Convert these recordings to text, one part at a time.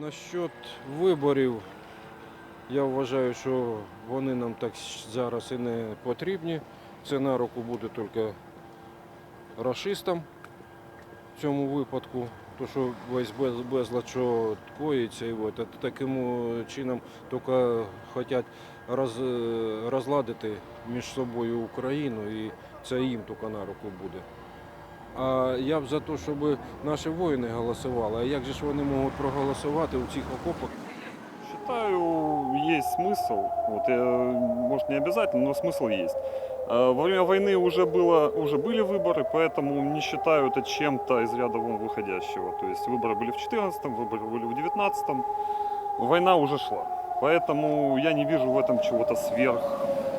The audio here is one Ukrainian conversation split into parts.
Насчет виборів, я вважаю, що вони нам так зараз і не потрібні. Це на руку буде тільки рашистам в цьому випадку. То, що весь без, безлад, що коїться, і от, таким чином тільки хочуть роз, розладити між собою Україну, і це їм тільки на руку буде. А я б за те, щоб наші воїни голосували. А як же ж вони можуть проголосувати у цих окопах? Считаю, есть смысл. Вот, э, может, не обязательно, но смысл есть. Э, Во время войны уже, было, уже были выборы, поэтому не считаю это чем-то из ряда вон выходящего. То есть выборы были в 2014, выборы были в 2019. Война уже шла. Поэтому я не вижу в этом чего-то сверх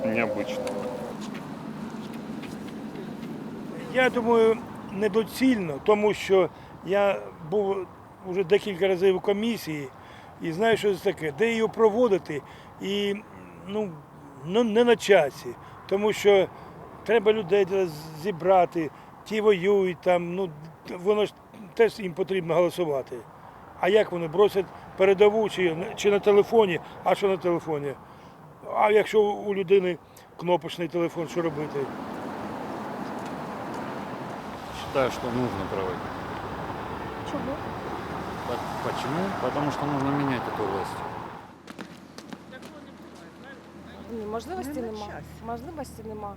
необычного. Я думаю, недоцільно, тому що я був вже декілька разів у комісії і знаю, що це таке, де її проводити, і ну, ну не на часі, тому що треба людей зібрати, ті воюють там, ну воно ж теж їм потрібно голосувати. А як вони бросять передову чи, чи на телефоні, а що на телефоні? А якщо у людини кнопочний телефон, що робити? Считаю, что нужно проводить. По- Почему? Потому что нужно менять эту власть. Ні, можливості нема. Можливості нема.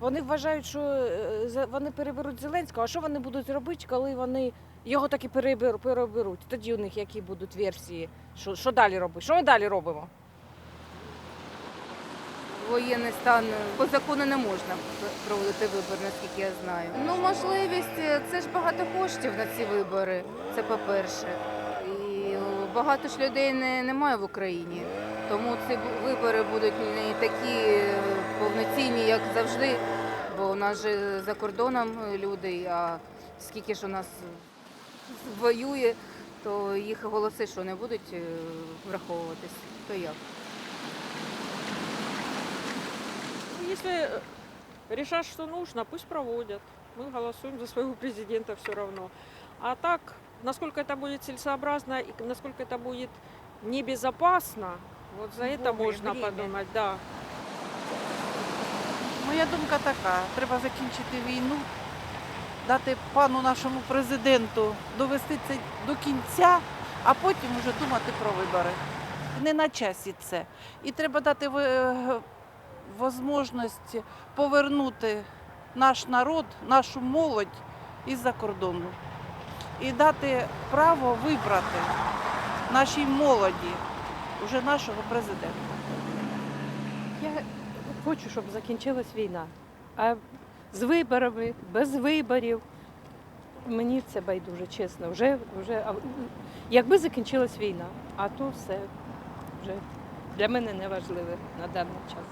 Вони вважають, що е, за- вони переберуть Зеленського, а що вони будуть робити, коли вони його таки перебер- переберуть? Тоді у них які будуть версії? Що, що далі робити? Що ми далі робимо? Воєнний стан по закону не можна проводити вибори, наскільки я знаю. Ну, можливість е, це ж багато коштів на ці вибори. Це по-перше. І е, багато ж людей не, немає в Україні. Тому ці вибори будуть не такі е, повноцінні, як завжди. Бо у нас же за кордоном е, люди, а скільки ж у нас воює, то їх голоси що не будуть враховуватись. То як? Ну, Если э, решат, что нужно, пусть проводят. Мы голосуем за своего президента все равно. А так, насколько это будет целесообразно и насколько это будет небезопасно, вот за это Вовремя, можно время. подумать, да. Моя думка така: треба закінчити війну, дати пану нашому президенту довести це до кінця, а потім вже думати про вибори. Не на часі це. І треба дати ви- можливість повернути наш народ, нашу молодь із-за кордону. І дати право вибрати нашій молоді, вже нашого президента. Я хочу, щоб закінчилась війна. А з виборами, без виборів. Мені це байдуже, чесно. Вже, вже, якби закінчилась війна, а то все вже для мене не важливе на даний час.